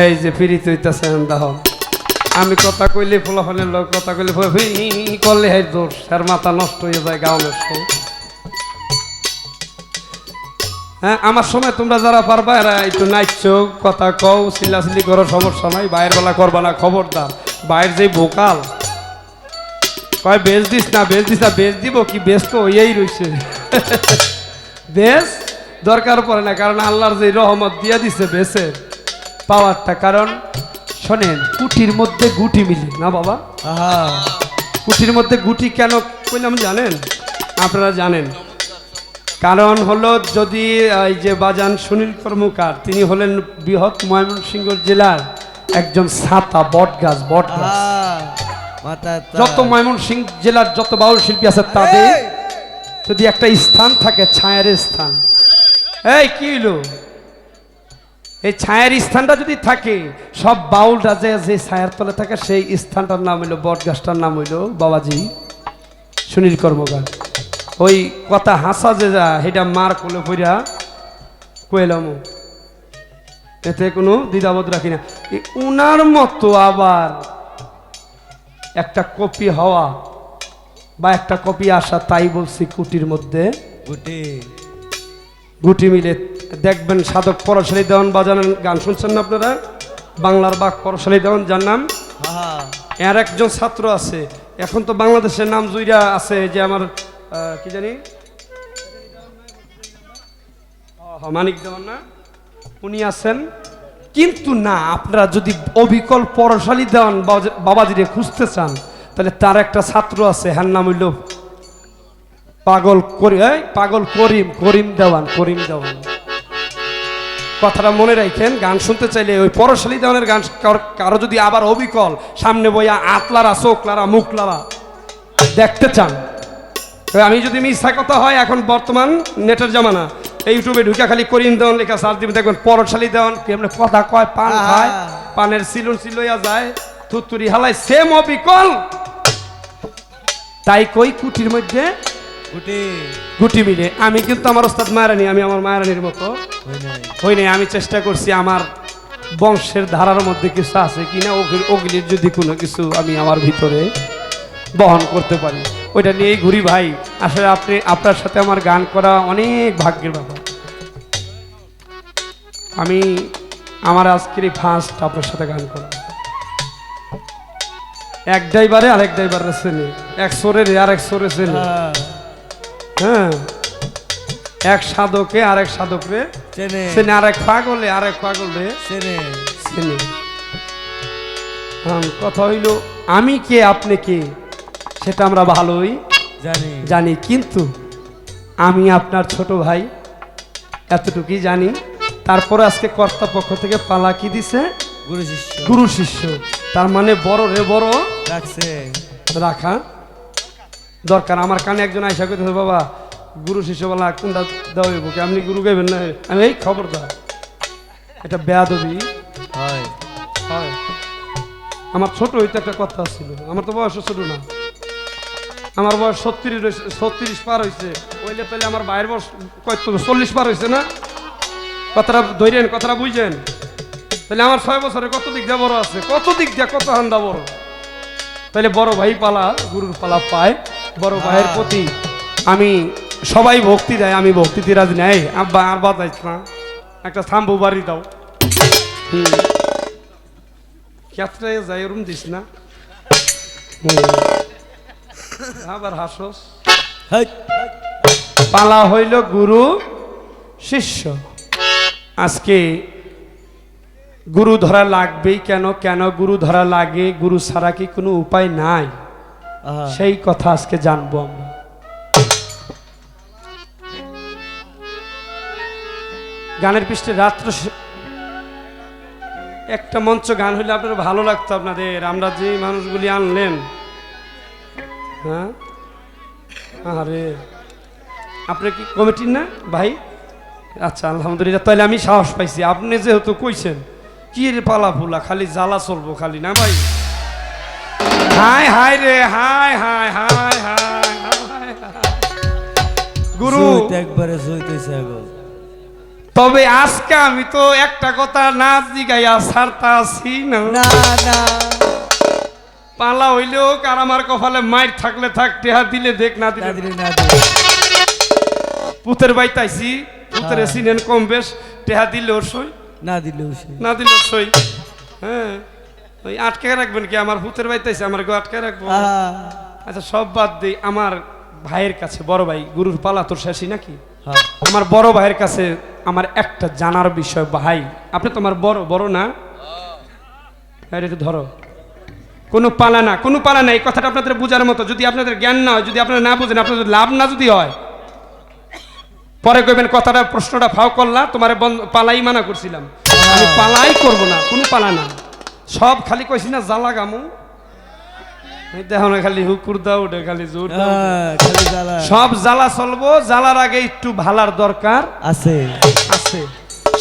এই যে ফিরিতে হইতেছে দাহ আমি কথা কইলে ফলাফলের লোক কথা কইলে করলে হাই দোষ, আর মাথা নষ্ট হয়ে যায় গাউনের সময় হ্যাঁ আমার সময় তোমরা যারা পারবা, এরা একটু নাচছো কথা কও, সিলাসিলি করো, সমস্যা নাই, বাইরের বেলা করবা না, খবরদার। বাইরের যে ভোকাল কয় বেচ দিস না বেচ দিস না বেচ দিব কি বেচ তো ওইয়াই রইছে। বেশ দরকার পড়ে না, কারণ আল্লাহর যে রহমত দিয়ে দিছে, বেশের। পাওয়ারটা কারণ শোনেন কুটির মধ্যে গুটি মিলে না বাবা? আহা। কুটির মধ্যে গুটি কেন কইলাম জানেন? আপনারা জানেন। কারণ হলো যদি এই যে বাজান সুনীল কর্মকার তিনি হলেন বৃহৎ ময়মনসিংহ জেলার একজন ছাতা বট গাছ বট গাছ যত ময়মনসিংহ জেলার যত বাউল শিল্পী আছে তাদের যদি একটা স্থান থাকে ছায়ার স্থান। এই কি হইল? এই ছায়ার স্থানটা যদি থাকে সব বাউলরা যে যে ছায়ার তলে থাকে সেই স্থানটার নাম হইল বট গাছটার নাম হইল বাবাজি সুনীল কর্মকার। ওই কথা হাসা যে যা সেটা মার কোলে পইরা কইলাম এতে কোনো দ্বিধাবোধ রাখি না। উনার মতো আবার একটা কপি হওয়া বা একটা কপি আসা তাই বলছি কুটির মধ্যে গুটি গুটি মিলে দেখবেন সাধক পরশালী দেওয়ান বাজানোর গান শুনছেন না আপনারা? বাংলার বাঘ পরশালী দেওয়ান যার নাম? এর একজন ছাত্র আছে। এখন তো বাংলাদেশের নাম জুইরা আছে যে আমার কি জানি? মানিক দেওয়ান না? উনি আছেন। কিন্তু না আপনারা যদি অবিকল পরশালী দেওয়ান বাবা- বাবাজিরে খুঁজতে চান তাহলে তার একটা ছাত্র আছে হ্যার নাম হইল পাগল করি পাগল করিম করিম দেওয়ান করিম দেওয়ান। কথাটা মনে রাখেন গান শুনতে চাইলে ওই পরশালী দেওয়ানের গান কার- যদি আবার অবিকল সামনে বইয়া আতলারা চোখলারা মুখলারা দেখতে চান আমি যদি মিথ্যা কথা হয় এখন বর্তমান নেটের জামানা এই ইউটিউবে ঢুকে খালি করিম দেওয়ান লেখা সার দিবে দেখবেন পরশালী দেওয়ান কেমন কথা কয় পান। খায় পানের সিলুন সিলইয়া যায় থুতুরি হালায় সেম অবিকল তাই কই কুটির মধ্যে গুটি মিলে। আমি কিন্তু আমার ওস্তাদ মায়ারানি আমি আমার মায়ারানির মতো। হই নাই। আমি চেষ্টা করছি আমার বংশের ধারার মধ্যে কিছু আছে কিনা ওগুলি- ওগুলির যদি কোনো কিছু আমি আমার ভিতরে বহন করতে পারি। ওইটা নিয়েই ঘুরি ভাই। আসলে আপনি আপনার সাথে আমার গান করা অনেক ভাগ্যের ব্যাপার। আমি আমার আজকের এই ফার্স্ট আপনার সাথে গান করা। এক ড্রাইভারে আরেক ড্রাইভারে চেনে এক সোরে আর এক সোরে চেনে হ্যাঁ। এক সাধকে আরেক সাধকরে চেনে। চেনে আরেক পাগলে আরেক পাগলে চেনে। চেনে। হ্যাঁ, কথা হইল আমি কে আপনি কে? সেটা আমরা ভালোই জানি। জানি কিন্তু আমি আপনার ছোট ভাই এতটুকুই জানি। তারপরে আজকে কর্তা পক্ষ থেকে পালা কি দিছে গুরু শিষ্য। গুরু শিষ্য। তার মানে বড় রে বড় রাখছে। রাখা। দরকার। আমার কানে একজন আইসা করতেছে বাবা গুরু শিষ্য বলা কোনটা দেওয়া হইব? কি আপনি গুরু গাইবেন না? আমি এই খবর খবরদার এটা বেয়াদবি। হয়। হয়। আমার ছোট হইতে একটা কথা ছিল। আমার তো বয়স ছোট না। আমার বয়স ছত্রিশ ছত্রিশ পার হয়েছে ওইলে পেলে আমার বাইরের বয়স কত চল্লিশ পার হয়েছে না? কথাটা ধরেন কথাটা বুঝছেন তাহলে আমার ছয় বছরে কত দিক দিয়ে বড় আছে? কত দিক দিয়ে কত হান্দা বড়? তাহলে বড় ভাই পালা গুরুর পালা পায়। বড় ভাইয়ের প্রতি আমি সবাই ভক্তি দেয় আমি ভক্তিতে রাজি নেই। আব্বা আর বাজাইছ না। একটা থাম্বু বাড়ি দাও। হুম। ক্ষেত্রে যাই ওরম দিস না। আবার হাসস। পালা হইল গুরু শিষ্য। আজকে গুরু ধরা লাগবেই কেন? কেন গুরু ধরা লাগে? গুরু ছাড়া কি কোনো উপায় নাই? সেই কথা আজকে জানব আমরা। গানের পৃষ্ঠে রাত্র একটা মঞ্চ গান হইলে আপনার ভালো লাগতো আপনাদের। আমরা যে মানুষগুলি আনলেন হ্যাঁ? আরে আপনি কি কমিটির না, ভাই? আচ্ছা আলহামদুলিল্লাহ। তাহলে আমি সাহস পাইছি। আপনি যেহেতু কইছেন, কি পালা ফুলা, খালি জ্বালা চলবো খালি না ভাই? হাই হাই রে হাই হাই হাই হাই। গুরু। একবারে জুইতেছে আগো তবে আজকে আমি তো একটা কথা না জিগাইয়া ছাড়তা আছি না। না না। পালা হইলেও আর আমার কপালে মাইর থাকলে থাক টেহা দিলে দেখ না দিলে দিলে না দিলে। পুতের বাইতাইছি পুতের হ্যাঁ। সিনেন কম বেশ টেহা দিলেও সই। না দিলেও সে না দিলেও সই। হ্যাঁ। ওই আটকে রাখবেন কি? আমার পুতের বাইতাইছে আমার গো আটকে রাখব। আচ্ছা সব বাদ দিই আমার ভাইয়ের কাছে বড় ভাই গুরুর পালা তোর শেষই নাকি? হ্যাঁ। আমার বড় ভাইয়ের কাছে আমার একটা জানার বিষয় ভাই। আপনি তো আমার বড় বড় না? হ্যাঁ, একটু ধরো। কোনো পালা না কোনো পালা না এই কথাটা আপনাদের বোঝার মতো। যদি আপনাদের জ্ঞান না হয় যদি আপনারা না বুঝেন আপনাদের লাভ না যদি হয় পরে কইবেন কথাটা প্রশ্নটা ফাও করলা তোমার পালাই মানা করছিলাম। আমি পালাই করব না কোনো পালা না। সব খালি কইছি না জ্বালা গামু। দেখো না খালি হুকুর দাও ওটা খালি জোর হ্যাঁ, সব জ্বালা চলবো জ্বালার আগে একটু ভালার দরকার আছে। আছে।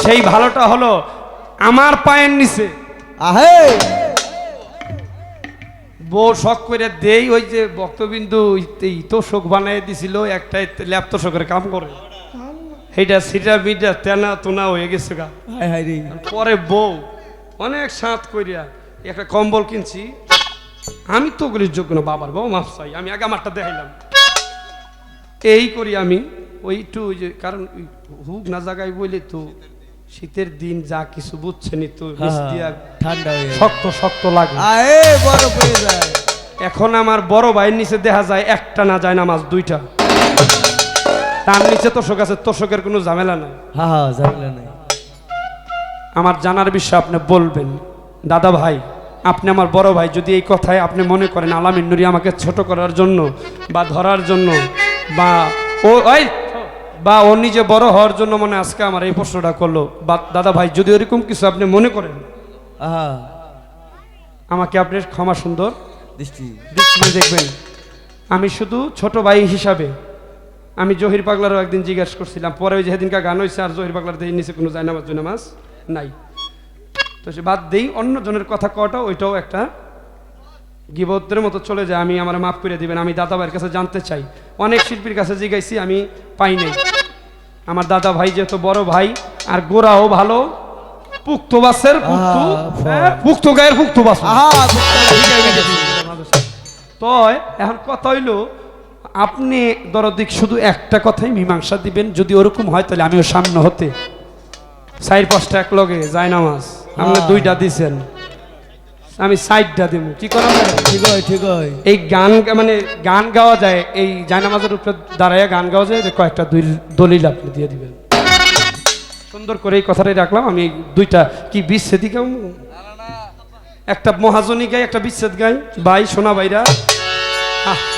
সেই ভালোটা হলো আমার পায়ের নিচে। আহে! বউ শখ করে দেই ওই যে বক্তবিন্দু তোষক বানাই দিছিল একটা ল্যাপ তোষকের কাম করে। সেইটা সিটা মিটা তেনা তোনা হয়ে গেছে গা। পরে বউ অনেক সাঁত করিয়া একটা কম্বল কিনছি। আমি তো ওগুলির যোগ্য না বাবার বউ মাফ চাই আমি আগে আমারটা দেখাইলাম। এই করি আমি ওই একটু ওই যে কারণ হুক না জায়গায় বলে তো শীতের দিন যা কিছু বুঝছেনি তো দিয়া ঠান্ডা শক্ত শক্ত লাগে। বড় হয়ে যায়। এখন আমার বড় ভাইয়ের নিচে দেখা যায় একটা না যায় না মাছ দুইটা। তার নিচে তোষক আছে তোষকের কোনো ঝামেলা নাই। হ্যাঁ হ্যাঁ ঝামেলা নাই। আমার জানার বিষয় আপনি বলবেন। দাদা ভাই আপনি আমার বড় ভাই যদি এই কথায় আপনি মনে করেন আলামিন নুরি আমাকে ছোট করার জন্য বা ধরার জন্য বা ও ওই বা ও নিজে বড় হওয়ার জন্য মনে আজকে আমার এই প্রশ্নটা করল। বা দাদা ভাই যদি ওরকম কিছু আপনি মনে করেন। আমাকে আপনি ক্ষমা সুন্দর দৃষ্টি। দৃষ্টিতে দেখবেন। আমি শুধু ছোট ভাই হিসাবে আমি জহির পাগলারও একদিন জিজ্ঞাসা করছিলাম পরে ওই যে সেদিনকা গান হয়েছে আর জহির পাগলার দিয়ে নিচে কোনো যায় নামাজ নামাজ নাই। তো সে বাদ দেই অন্য জনের কথা কটা ওইটাও একটা গিবতের মতো চলে যায়। আমি আমার মাফ করে দিবেন আমি দাদা ভাইয়ের কাছে জানতে চাই। অনেক শিল্পীর কাছে জিজ্ঞাসি আমি পাই নাই। আমার দাদা ভাই যেহেতু বড় ভাই আর গোড়াও ভালো পুক্ত বাসের। হ্যাঁ, পুক্ত গায়ের পুক্ত বাস। তো এখন কথা হইল আপনি দরদিক শুধু একটা কথাই মীমাংসা দিবেন যদি ওরকম হয় তাহলে আমিও সামনে হতে। চার পাঁচটা এক লগে যায় নামাজ। আপনি হ্যাঁ। দুইটা দিছেন। আমি সাইডটা দিব কি করা যায়? ঠিক হয় ঠিক হয় এই গান মানে গান গাওয়া যায় এই জায়নামাজের উপরে দাঁড়াইয়া গান গাওয়া যায় যে কয়েকটা দুই দলিল আপনি দিয়ে দিবেন। সুন্দর করে এই কথাটাই রাখলাম। আমি দুইটা কি বিচ্ছেদি গাও? একটা মহাজনী গাই একটা বিচ্ছেদ গাই ভাই সোনা ভাইরা।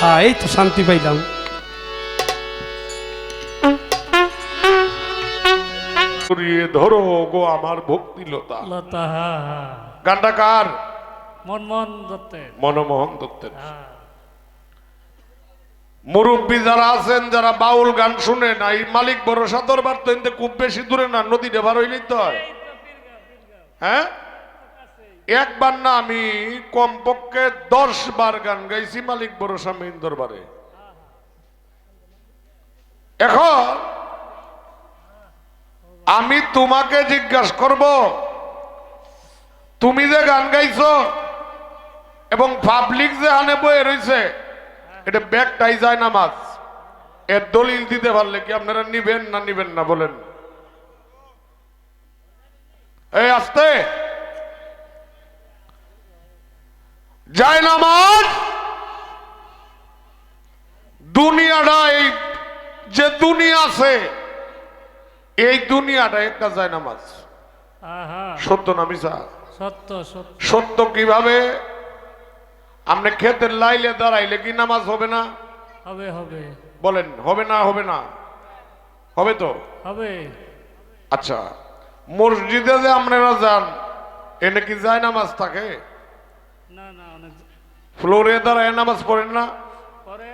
হা এই তো শান্তি পাইলাম। করিয়ে ধরো গো আমার ভক্তিলতা। লতা। গানটা কার? মনমোহন দত্তের। মনমোহন দত্তের। হ্যাঁ। মুরব্বী যারা আছেন যারা বাউল গান শুনে না এই মালিক ভরসা দরবার তো এতে খুব বেশি দূরে না নদীতে পার হইলেই তো হয়। হ্যাঁ? একবার না আমি কমপক্ষে দশ বার গান গাইছি মালিক ভরসা মেইন দরবারে। এখন আমি তোমাকে জিজ্ঞাসা করব, তুমি যে গান গাইছ এবং পাবলিক যে হানে বয়ে রয়েছে, এটা ব্যাগটাই যায় না মাছ। এর দলিল দিতে পারলে কি আপনারা নিবেন না নিবেন না বলেন? এই আসতে। যায় না মাছ? দুনিয়াটা এই যে দুনিয়া আছে এই দুনিয়াটা একটা যায় না মাছ হ্যাঁ হ্যাঁ সত্য না মিশা সত্য সত্য। কীভাবে? আপনি ক্ষেতের লাইলে দাঁড়াইলে কি নামাজ হবে না? হবে হবে। বলেন হবে না হবে না? হবে তো? হবে। আচ্ছা মসজিদে যে আপনারা যান এনে কি যায় নামাজ থাকে? না না ফ্লোরে দাঁড়ায় নামাজ পড়েন না? পরে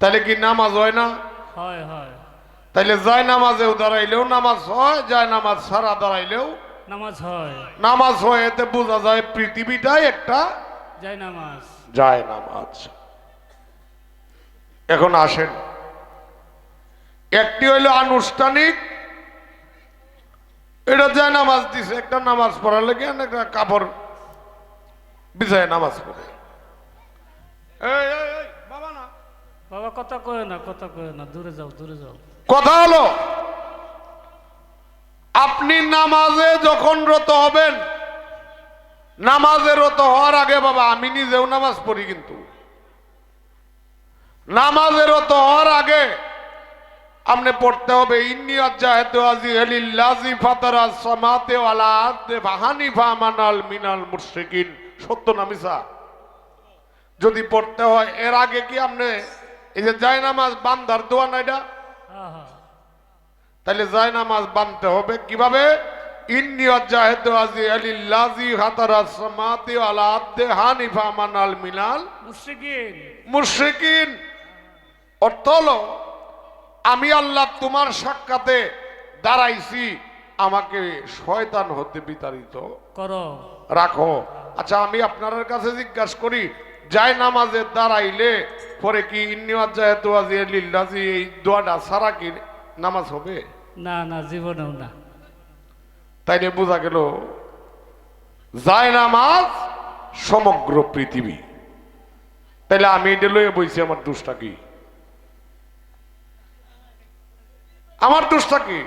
তাহলে কি নামাজ হয় না? হয় হয়। তাইলে যায় নামাজেও দাঁড়াইলেও নামাজ হয় যায় নামাজ সারা দাঁড়াইলেও নামাজ হয়। নামাজ হয় এতে বোঝা যায় পৃথিবীটাই একটা যাই নামাজ। যায় নামাজ। এখন আসেন। একটি হইল আনুষ্ঠানিক এটা যায় নামাজ দিছে একটা নামাজ পড়ার লেগে একটা কাপড় বিছায় নামাজ পড়ে। বাবা না। বাবা কথা কয়ে না কথা কয়ে না দূরে যাও দূরে যাও। কথা হলো, আপনি নামাজে যখন রত হবেন, নামাজে রত হওয়ার আগে বাবা, আমি নিজেও নামাজ পড়ি কিন্তু। নামাজে রত হওয়ার আগে আপনি পড়তে হবে, ইন্নি আজ্জাহাতু আজি ফাহানিফা মানাল সত্য না মিছা? যদি পড়তে হয়, এর আগে কি আপনি এই যে যায় নামাজ বান্দার দোয়া না? তাহলে যায় নামাজ বানতে হবে কীভাবে? অর্থ হলো আমি আল্লাহ তোমার সাক্ষাতে দাঁড়াইছি আমাকে শয়তান হতে বিতাড়িত। করো। রাখো। আচ্ছা আমি আপনার কাছে জিজ্ঞাসা করি যায় নামাজে দাঁড়াইলে পরে কি ইন্নিয়াজি এই দোয়াটা সারা কি নামাজ হবে? না না জীবনেও না। তাইলে বোঝা গেল যায় নামাজ সমগ্র পৃথিবী। তাইলে আমি এটা লয়ে বইছি আমার দোষটা কি? আমার দোষটা কি?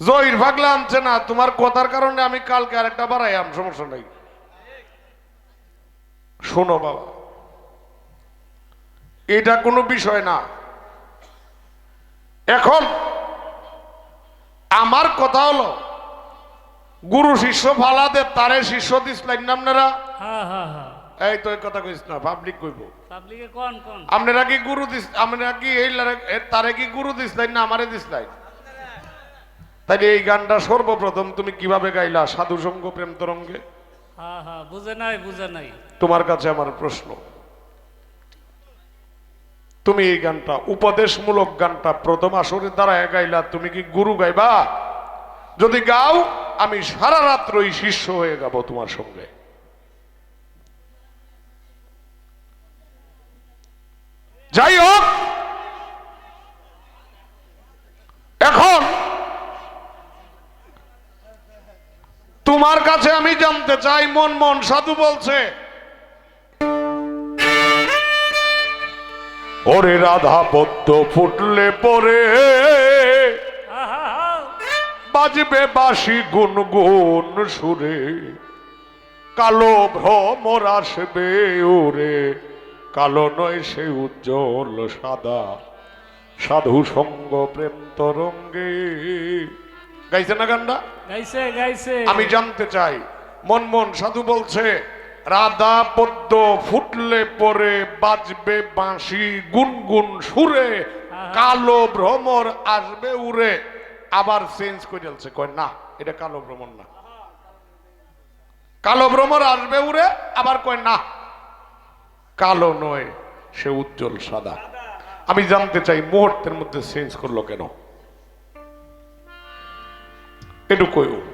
জহির ভাগলা আনছে না তোমার কথার কারণে আমি কালকে আরেকটা বাড়াই আম সমস্যা নাই। শোনো বাবা এটা কোনো বিষয় না। এখন আমার কথা হলো গুরু শিষ্য ফালাদের তারে শিষ্য দিসলেন না আপনারা? হ্যাঁ হ্যাঁ হ্যাঁ। এই তো কথা কইস না পাবলিক কইব। পাবলিকে কোন কোন? আপনারা কি গুরু দিস আপনারা কি এই তারে কি গুরু দিসলেন না আমারে দিসলেন তাইলে এই গানটা সর্বপ্রথম তুমি কীভাবে গাইলা? সাধু সঙ্গ প্রেম তরঙ্গে? তোমার কাছে আমার প্রশ্ন। তুমি এই গানটা, উপদেশমূলক গানটা প্রথম আসরে দ্বারা গাইলা, তুমি কি গুরু গাইবা? যদি গাও, আমি সারা রাত্রই শিষ্য হয়ে গাবো তোমার সঙ্গে। যাই হোক, এখন তোমার কাছে আমি জানতে চাই, মন মন, সাধু বলছে। ওরে রাধা পদ্ম ফুটলে পরে বাজবে বাসি গুনগুন সুরে, কালো ভ্রমর আসবে ওরে কালো নয় সে উজ্জ্বল সাদা সাধু সঙ্গ প্রেম তরঙ্গে। গাইছে না গানটা? গাইছে গাইছে। আমি জানতে চাই মন মন সাধু বলছে রাধা পদ্ম ফুটলে পরে বাজবে বাঁশি গুনগুন সুরে কালো ভ্রমর আসবে উড়ে। আবার চেঞ্জ করে দিলছে কয় না এটা কালো ভ্রমর না। কালো ভ্রমর আসবে উড়ে আবার কয় না কালো নয় সে উজ্জ্বল সাদা। আমি জানতে চাই মুহূর্তের মধ্যে চেঞ্জ করল কেন? একটু কইও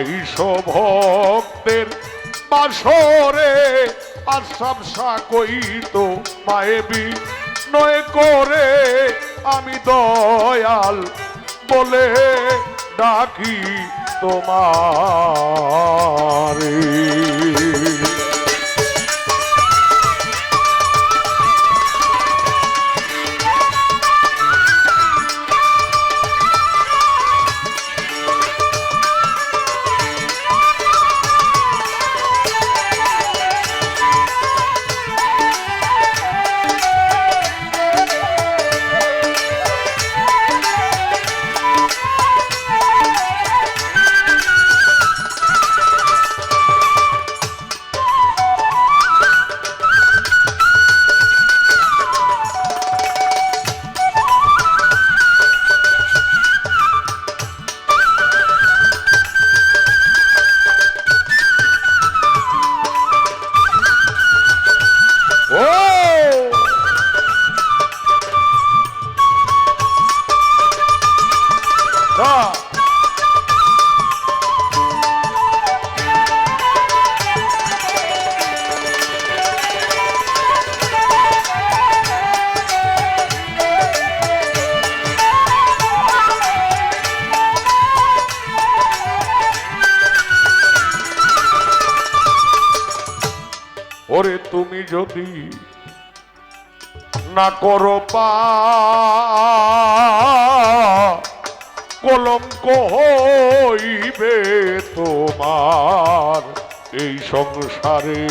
আইস ভক্তের বাসরে আর সাবসা কইত মায়েবি নয় করে আমি দয়াল বলে ডাকি তোমার। ওরে তুমি যদি না করো পা কলঙ্ক হইবে তোমার এই সংসারে।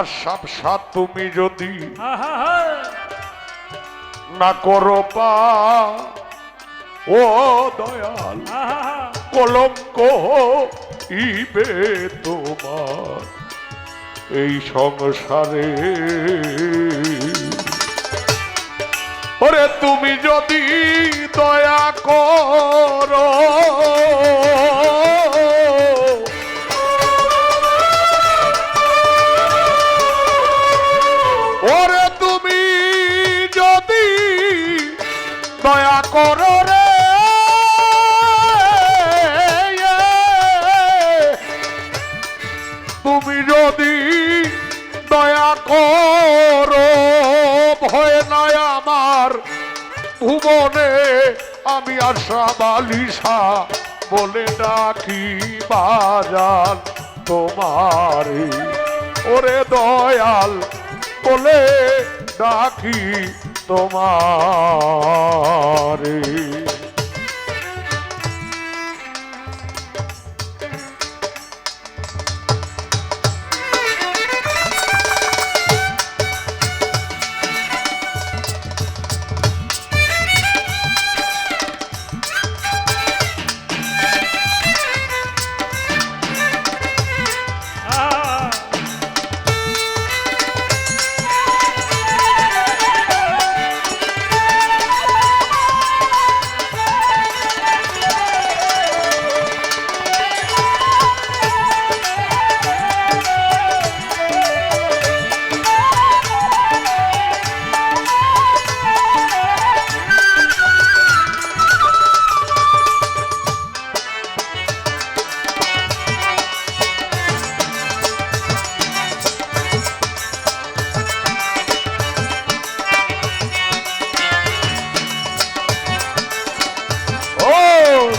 আর সাপ সাত তুমি যদি না করো পা ও দয়াল কলঙ্ক ইবে তোমার। এই সংসারে ওরে তুমি যদি দয়া করো করো রে। তুমি যদি দয়া করো, ভয় নাই আমার। ভুবনে আমি আশা বালিশা বলে ডাকি বাজান তোমারে ওরে দয়াল বলে ডাকি তোমারে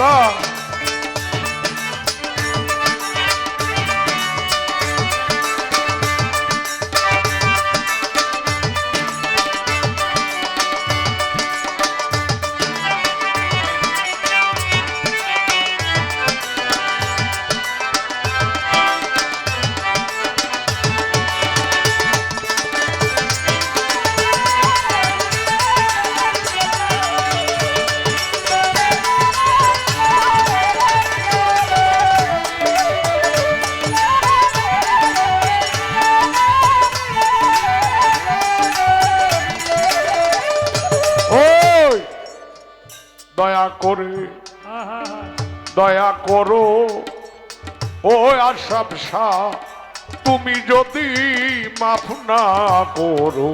ও দয়া করে, দয়া করো। ও আশাব শাহ তুমি যদি মাফ না করো,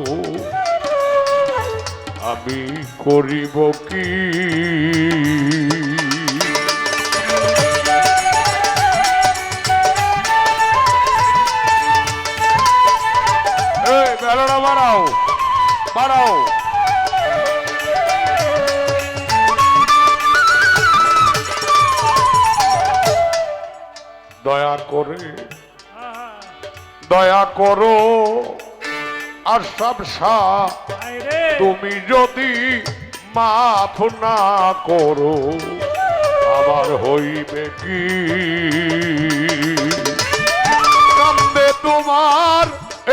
আমি করিব কি? বাড়াও বাড়াও। দয়া করে দয়া করো। আর সব তুমি যদি মাফ না করো আমার হইবে কি? কান্দে তোমার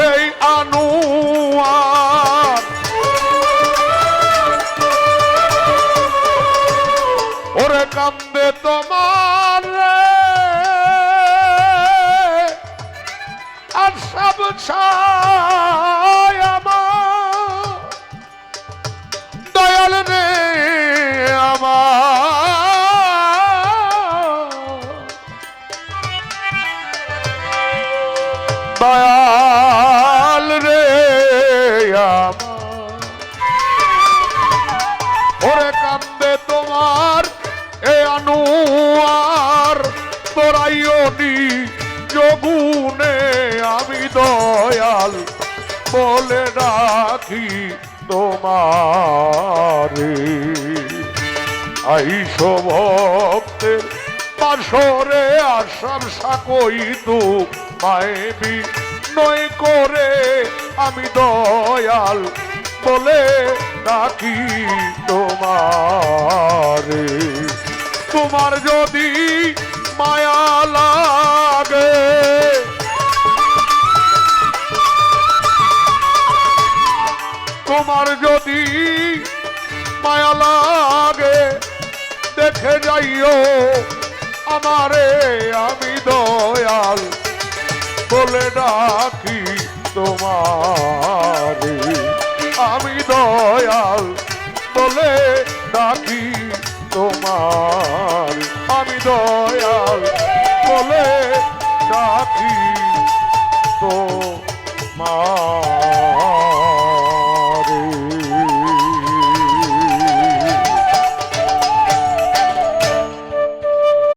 এই আনুয়ার। ওরে কান্দে তোমার সব ডাকি তোমারে। আইস ভক্তের পাশরে আসাম সাকই তু মায়েবি নয় করে। আমি দয়াল বলে ডাকি তোমারে। তোমার যদি মায়া লাগে যাইও আমারে আমি দয়াল বলে ডাকি তোমার। আমি দয়াল বলে ডাকি তোমার।